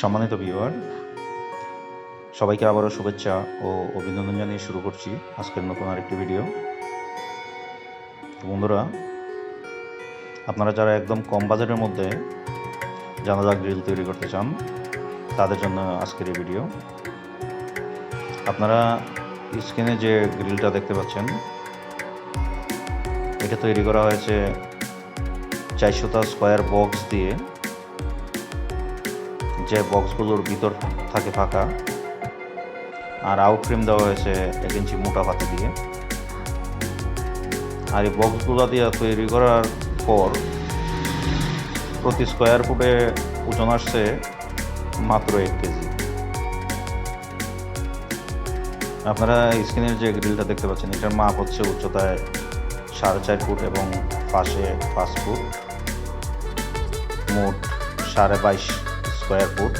সম্মানিত ভিউয়ার সবাইকে আবারও শুভেচ্ছা ও অভিনন্দন জানিয়ে শুরু করছি আজকের নতুন আরেকটি ভিডিও বন্ধুরা, আপনারা যারা একদম কম বাজেটের মধ্যে জানালা গ্রিল তৈরি করতে চান, তাদের জন্য আজকের এই ভিডিও আপনারা স্ক্রিনে যে গ্রিলটা দেখতে পাচ্ছেন, এটা তৈরি করা হয়েছে চারশোটা স্কোয়ার বক্স দিয়ে যে বক্সগুলোর ভিতর থাকে ফাঁকা, আর আউট ফ্রেম দেওয়া হয়েছে এক ইঞ্চি মোটা পাতি দিয়ে। আর এই বক্সগুলো দিয়ে তৈরি করার পর প্রতি স্কোয়ার ফুটে ওজন আসছে মাত্র এক কেজি। আপনারা স্ক্রিনের যে গ্রিলটা দেখতে পাচ্ছেন, এটার মাপ হচ্ছে উচ্চতায় সাড়ে চার ফুট এবং পাশে পাঁচ ফুট। মোট সাড়ে বাইশ স্কোয়ার ফুট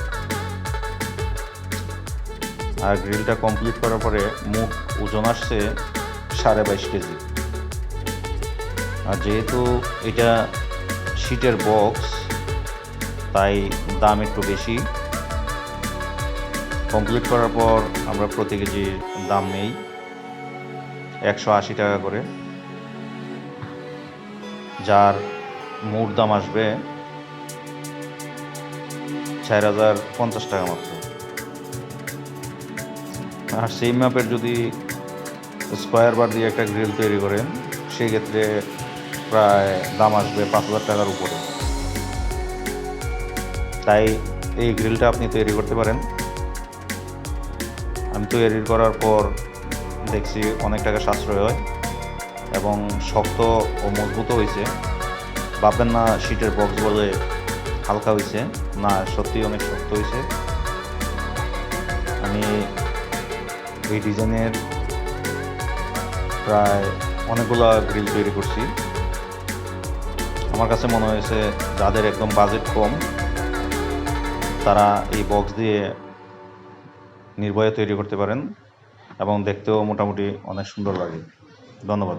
আর গ্রিলটা কমপ্লিট করার পরে মোট ওজন আসছে সাড়ে বাইশ কেজি। আর যেহেতু এটা শীটের বক্স তাই দাম একটু বেশি। কমপ্লিট করার পর আমরা প্রতি কেজির দাম নেই, একশো আশি টাকা করে। যার মোট দাম আসবে চার হাজার পঞ্চাশ টাকা মাত্র। আর সেই ম্যাপের যদি স্কোয়ার বার দিয়ে একটা গ্রিল তৈরি করেন, সেই ক্ষেত্রে প্রায় দাম আসবে পাঁচ হাজার টাকার উপরে। তাই এই গ্রিলটা আপনি তৈরি করতে পারেন। আমি তৈরি করার পর দেখছি অনেক টাকা সাশ্রয় হয় এবং শক্ত ও মজবুত হয়েছে। ভাববেন না শীটের বক্স বলে হালকা হয়েছে না সত্যি অনেক শক্ত হয়েছে আমি এই ডিজাইনের প্রায় অনেকগুলো গ্রিল তৈরি করছি। আমার কাছে মনে হয়েছে, যাদের একদম বাজেট কম, তারা এই বক্স দিয়ে নির্ভয়ে তৈরি করতে পারেন এবং দেখতেও মোটামুটি অনেক সুন্দর লাগে। ধন্যবাদ।